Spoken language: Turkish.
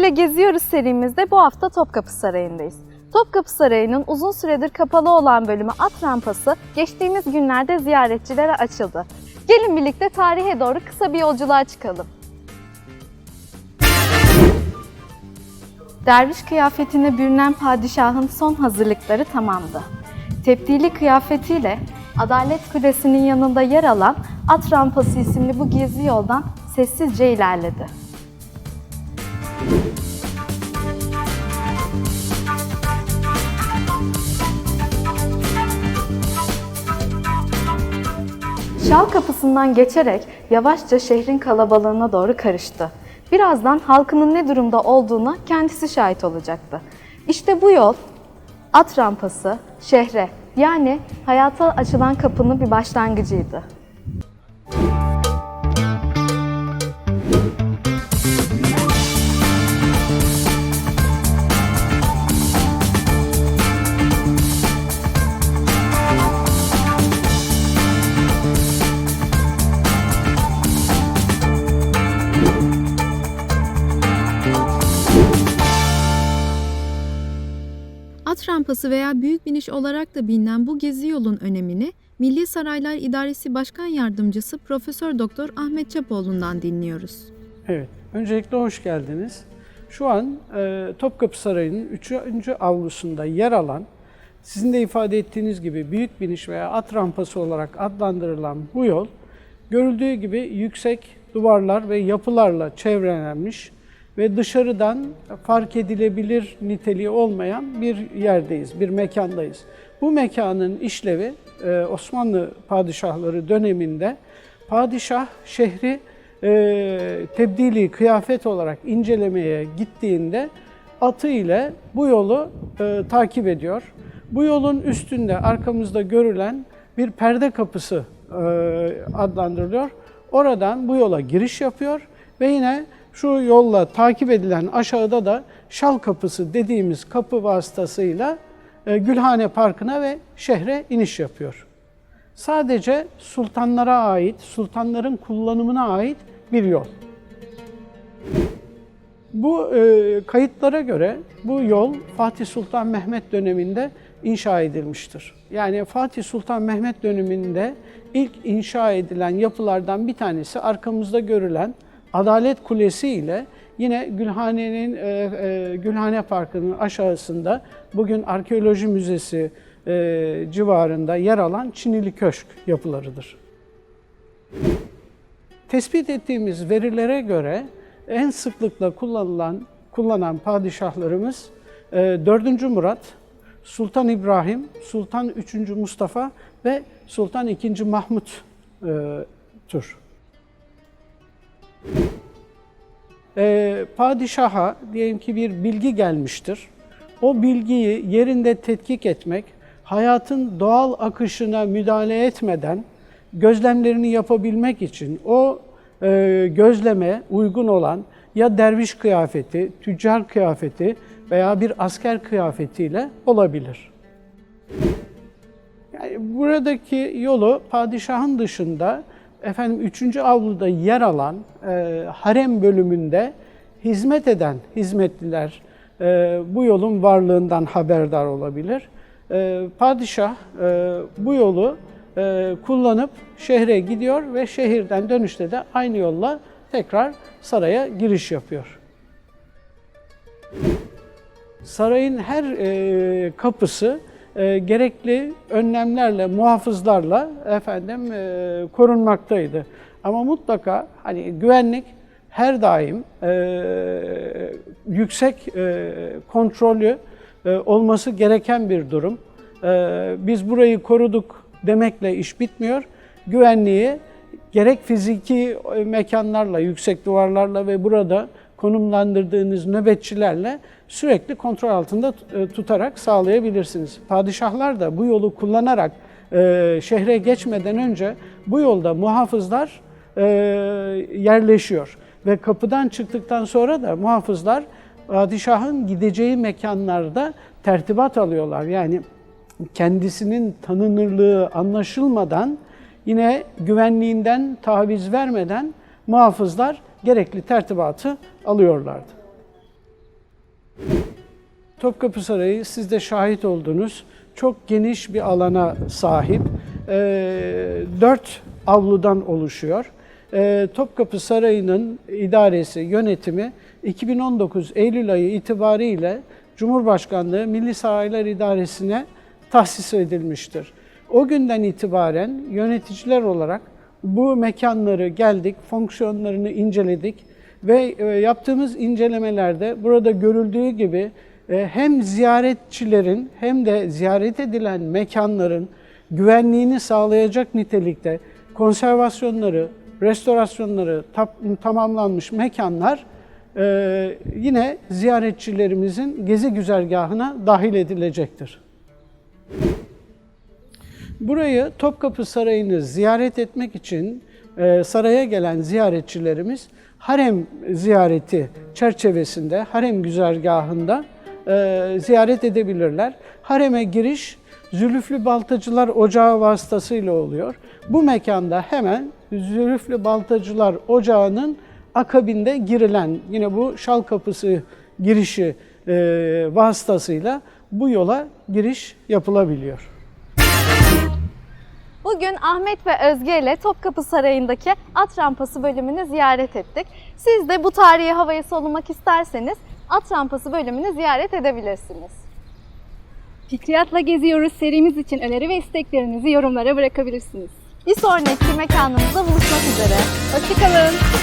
İle geziyoruz serimizde bu hafta Topkapı Sarayı'ndayız. Topkapı Sarayı'nın uzun süredir kapalı olan bölümü at rampası geçtiğimiz günlerde ziyaretçilere açıldı. Gelin birlikte tarihe doğru kısa bir yolculuğa çıkalım. Derviş kıyafetine bürünen padişahın son hazırlıkları tamamdı. Tebdili kıyafetiyle Adalet Kulesi'nin yanında yer alan At Rampası isimli bu gizli yoldan sessizce ilerledi. Şal kapısından geçerek yavaşça şehrin kalabalığına doğru karıştı. Birazdan halkının ne durumda olduğuna kendisi şahit olacaktı. İşte bu yol at rampası şehre yani hayata açılan kapının bir başlangıcıydı. At rampası veya büyük biniş olarak da bilinen bu gezi yolun önemini Milli Saraylar İdaresi Başkan Yardımcısı Profesör Doktor Ahmet Çapoğlu'ndan dinliyoruz. Evet, öncelikle hoş geldiniz. Şu an e, Topkapı Sarayı'nın 3. avlusunda yer alan, sizin de ifade ettiğiniz gibi büyük biniş veya at rampası olarak adlandırılan bu yol, görüldüğü gibi yüksek duvarlar ve yapılarla çevrelenmiş ve dışarıdan fark edilebilir niteliği olmayan bir yerdeyiz, bir mekandayız. Bu mekanın işlevi e, Osmanlı padişahları döneminde padişah şehri e, tebdili kıyafet olarak incelemeye gittiğinde atı ile bu yolu e, takip ediyor. Bu yolun üstünde arkamızda görülen bir perde kapısı adlandırılıyor. Oradan bu yola giriş yapıyor ve yine şu yolla takip edilen aşağıda da Şal Kapısı dediğimiz kapı vasıtasıyla e, Gülhane Parkı'na ve şehre iniş yapıyor. Sadece sultanlara ait, sultanların kullanımına ait bir yol. Bu e, kayıtlara göre bu yol Fatih Sultan Mehmet döneminde inşa edilmiştir. Yani Fatih Sultan Mehmet döneminde ilk inşa edilen yapılardan bir tanesi arkamızda görülen Adalet Kulesi ile yine Gülhane'nin e, e, Gülhane Parkı'nın aşağısında bugün Arkeoloji Müzesi e, civarında yer alan Çinili Köşk yapılarıdır. Tespit ettiğimiz verilere göre en sıklıkla kullanılan kullanan padişahlarımız e, 4. Murat, Sultan İbrahim, Sultan 3. Mustafa ve Sultan II. Mahmut tür. E, padişaha diyelim ki bir bilgi gelmiştir. O bilgiyi yerinde tetkik etmek, hayatın doğal akışına müdahale etmeden gözlemlerini yapabilmek için o e, gözleme uygun olan ya derviş kıyafeti, tüccar kıyafeti veya bir asker kıyafetiyle olabilir. Yani buradaki yolu padişahın dışında efendim 3. avluda yer alan e, harem bölümünde hizmet eden hizmetliler e, bu yolun varlığından haberdar olabilir. E, padişah e, bu yolu e, kullanıp şehre gidiyor ve şehirden dönüşte de aynı yolla tekrar saraya giriş yapıyor. Sarayın her e, kapısı e, gerekli önlemlerle, muhafızlarla efendim e, korunmaktaydı. Ama mutlaka hani güvenlik her daim e, yüksek e, kontrollü e, olması gereken bir durum. E, biz burayı koruduk demekle iş bitmiyor. Güvenliği gerek fiziki mekanlarla, yüksek duvarlarla ve burada konumlandırdığınız nöbetçilerle sürekli kontrol altında e, tutarak sağlayabilirsiniz. Padişahlar da bu yolu kullanarak e, şehre geçmeden önce bu yolda muhafızlar e, yerleşiyor. Ve kapıdan çıktıktan sonra da muhafızlar padişahın gideceği mekanlarda tertibat alıyorlar. Yani kendisinin tanınırlığı anlaşılmadan yine güvenliğinden taviz vermeden muhafızlar gerekli tertibatı alıyorlardı. Topkapı Sarayı siz de şahit oldunuz. Çok geniş bir alana sahip. Ee, dört avludan oluşuyor. Ee, Topkapı Sarayı'nın idaresi, yönetimi 2019 Eylül ayı itibariyle Cumhurbaşkanlığı Milli Saraylar İdaresi'ne tahsis edilmiştir. O günden itibaren yöneticiler olarak bu mekanları geldik, fonksiyonlarını inceledik ve e, yaptığımız incelemelerde burada görüldüğü gibi e, hem ziyaretçilerin hem de ziyaret edilen mekanların güvenliğini sağlayacak nitelikte konservasyonları, restorasyonları tamamlanmış mekanlar e, yine ziyaretçilerimizin gezi güzergahına dahil edilecektir. Burayı Topkapı Sarayı'nı ziyaret etmek için e, saraya gelen ziyaretçilerimiz harem ziyareti çerçevesinde, harem güzergahında e, ziyaret edebilirler. Hareme giriş Zülüflü Baltacılar Ocağı vasıtasıyla oluyor. Bu mekanda hemen Zülüflü Baltacılar Ocağı'nın akabinde girilen yine bu şal kapısı girişi e, vasıtasıyla bu yola giriş yapılabiliyor. Bugün Ahmet ve Özge ile Topkapı Sarayı'ndaki at rampası bölümünü ziyaret ettik. Siz de bu tarihi havayı solumak isterseniz at rampası bölümünü ziyaret edebilirsiniz. Fikriyatla geziyoruz serimiz için öneri ve isteklerinizi yorumlara bırakabilirsiniz. Bir sonraki mekanımızda buluşmak üzere. Hoşçakalın.